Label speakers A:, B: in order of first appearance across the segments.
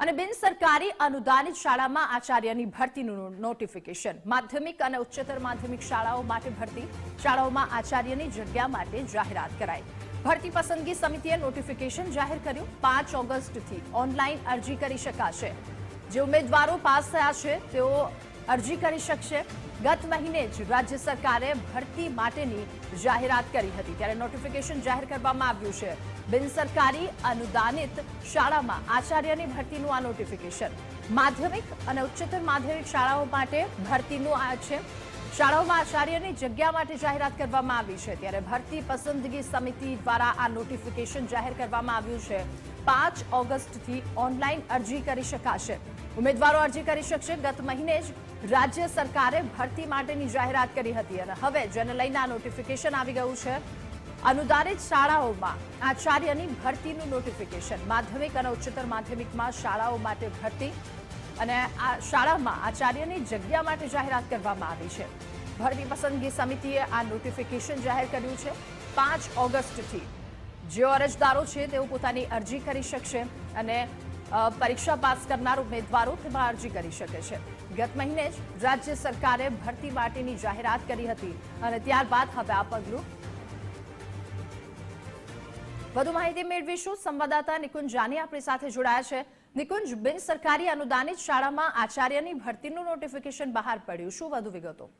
A: અને બિન સરકારી અનુદાનિત શાળામાં આચાર્યની ભરતીનું નોટિફિકેશન માધ્યમિક અને ઉચ્ચતર માધ્યમિક શાળાઓ માટે ભરતી, શાળાઓમાં આચાર્યની જગ્યા માટે જાહેરાત કરાઈ. ભરતી પસંદગી સમિતિએ નોટિફિકેશન જાહેર કર્યું. પાંચ ઓગસ્ટથી ઓનલાઈન અરજી કરી શકાશે. જે ઉમેદવારો પાસ થયા છે, તેઓ અરજી કરી શકશે. ગત મહિને જ રાજ્ય સરકારે ભરતી માટેની જાહેરાત કરી હતી. ત્યારે નોટિફિકેશન જાહેર કરવામાં આવ્યું છે. બિનસરકારી અનુદાનિત શાળામાં આચાર્યની ભરતીનું આ નોટિફિકેશન માધ્યમિક અને ઉચ્ચતર માધ્યમિક શાળાઓ માટે ભરતીનું આ છે. શાળાઓમાં આચાર્યની જગ્યા માટે જાહેરાત કરવામાં આવી છે. ત્યારે ભરતી પસંદગી સમિતિ દ્વારા આ નોટિફિકેશન જાહેર કરવામાં આવ્યું છે. પાંચ ઓગસ્ટથી ઓનલાઈન અરજી કરી શકાશે. ઉમેદવારો અરજી કરી શકશે. ગત મહિને જ રાજ્ય સરકારે ભરતી માટેની જાહેરાત કરી હતી અને હવે જેને લઈને આ નોટિફિકેશન આવી ગયું છે. અનુદાનિત શાળાઓમાં આચાર્યની ભરતીનું નોટિફિકેશન માધ્યમિક અને ઉચ્ચતર માધ્યમિકમાં શાળાઓ માટે ભરતી અને આ શાળામાં આચાર્યની જગ્યા માટે જાહેરાત કરવામાં આવી છે. ભરતી પસંદગી સમિતિએ આ નોટિફિકેશન જાહેર કર્યું છે. પાંચ ઓગસ્ટથી. જેઓ અરજદારો છે તેઓ પોતાની અરજી કરી શકશે અને પરીક્ષા પાસ કરનાર ઉમેદવારો તેમાં અરજી કરી શકે છે. ગત મહિને જ રાજ્ય સરકારે ભરતી માટેની જાહેરાત કરી હતી અને ત્યારબાદ હવે આ પગલું વધુ માહિતી મેળવીશું. સંવાદદાતા નિકુંજ જાની આપણી સાથે જોડાયા છે. નિકુંજ, બિન સરકારી અનુદાનિત શાળામાં આચાર્યની ભરતીનું નોટિફિકેશન બહાર પડ્યું. શું વધુ વિગતો?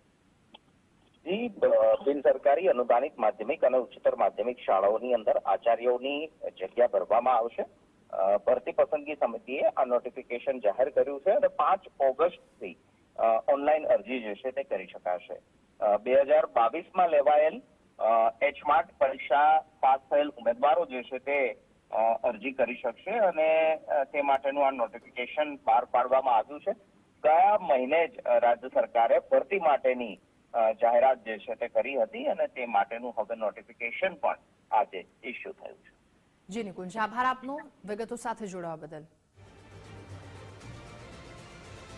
B: બિન સરકારી અનુદાનિત માધ્યમિક અને ઉચ્ચતર માધ્યમિક શાળાઓની અંદર આચાર્યોની જગ્યા ભરવામાં આવશે. ભરતી પસંદગી સમિતિએ આ નોટિફિકેશન જાહેર કર્યું છે અને પાંચ ઓગસ્ટથી ઓનલાઈન અરજી જે છે તે કરી શકાશે. બે હજાર બાવીસમાં લેવાયેલ એચમાર્ટ પરીક્ષા પાસ થયેલ ઉમેદવારો જે છે તે અરજી કરી શકશે અને તે માટેનું આ નોટિફિકેશન બહાર પાડવામાં આવ્યું છે. ગયા મહિને જ રાજ્ય સરકારે ભરતી માટેની જાહેરાત જે છે તે કરી હતી અને તે માટેનું હવે નોટિફિકેશન પણ આજે ઇસ્યુ થયું છે.
A: જી નિકુંજ આભાર આપનો વિગતો સાથે જોડાવા બદલ.